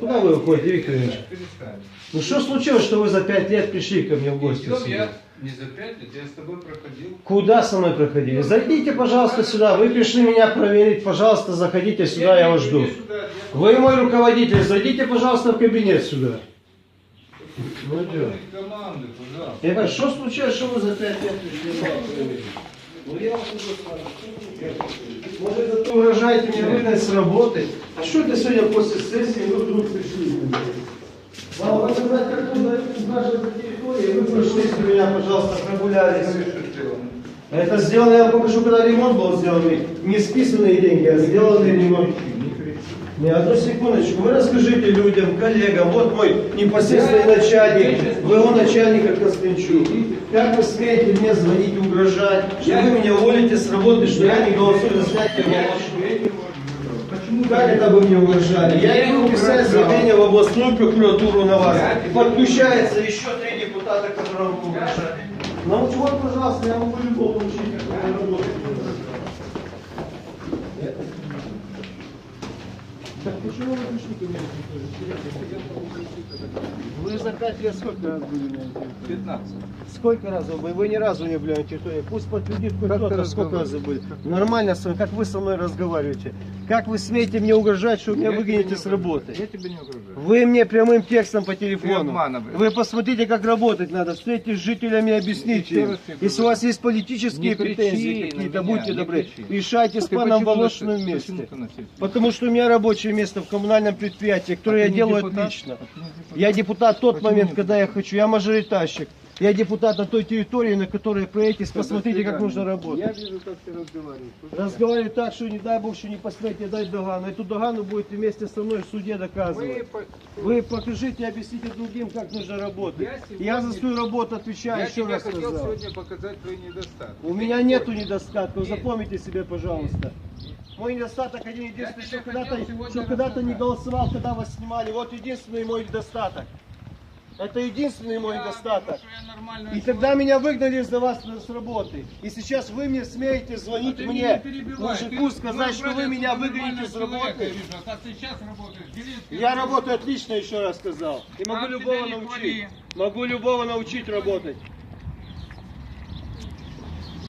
Куда вы уходите, Виктор Ильич? Ну что случилось, что вы за пять лет пришли ко мне в гости? Идем я не за пять лет, я с тобой проходил. Куда со мной проходили? Зайдите, пожалуйста, сюда. Вы пришли меня проверить. Пожалуйста, заходите сюда, я вас жду. Вы мой руководитель. Зайдите, пожалуйста, в кабинет сюда. Ну, идем. Команды, пожалуйста. Я говорю, что случилось, что вы за пять лет пришли? Ну я вас уже с вами. Может, это вы угрожаете мне выгнать с работы? А что это сегодня после сессии вы вдруг пришли? Вам показать, как вы наша территория, вы пришли с меня, пожалуйста, прогулялись. Сделано? Это сделано, я вам покажу, когда ремонт был сделанный. Не списанные деньги, а сделанный ремонт. Не, одну секундочку. Вы расскажите людям, коллегам, вот мой непосредственный начальник, вы его начальника Костенчук. Как вы смеете мне звонить угрожать, что вы меня уволите с работы, что я не голосую за снятие? Почему Как это вы мне угрожали? Я иду писать заявление в областную прокуратуру на вас. И подключается еще три депутата, которым вы угрожали. Ну вот, пожалуйста, я могу любого учить, как это работает. Так почему вы мне? Вы за пять лет сколько раз были на территории? 15. Сколько раз вы? Вы ни разу не были на территории. Пусть подтвердит хоть кто-то, сколько раз вы были. Нормально, с вами, как вы со мной разговариваете. Как вы смеете мне угрожать, что вы меня выгоните с работы? Я тебе не угрожаю. Вы мне прямым текстом по телефону. Вы посмотрите, как работать надо. Встретитесь с жителями, объясните Если у вас есть политические претензии какие-то, будьте добры, решайте с паном Волошиным вместе. Потому что у меня рабочее место в коммунальном предприятии, которое А я делаю депутат? отлично. А депутат? Я депутат тот Почему момент, когда я хочу. Я мажоритарщик. Я депутат на той территории, на которой проедете. Посмотрите, как нужно Я работать. вижу, как ты разговариваешь. Разговариваю так, что не дай бог, что не посмеете дать догану. Эту догану будете вместе со мной в суде Мы доказывать. по- Вы покажите и объясните другим, как нужно работать. Я сегодня- Я за свою работу отвечаю, Я еще раз хотел сказал. сегодня показать твои недостатки. У Ты меня не нету недостатков, Нет. запомните себе, пожалуйста. Мой недостаток один единственный, что когда-то когда-то не голосовал, когда вас снимали. Вот единственный мой недостаток. Это единственный мой Я недостаток. нормальный И человек. тогда меня выгнали за вас с работы. И сейчас вы мне смеете звонить А мне, мужику, сказать, что вы меня выгоните с работы. я. А Я работаю отлично, еще раз сказал. И могу А, любого научить. Могу любого научить работать.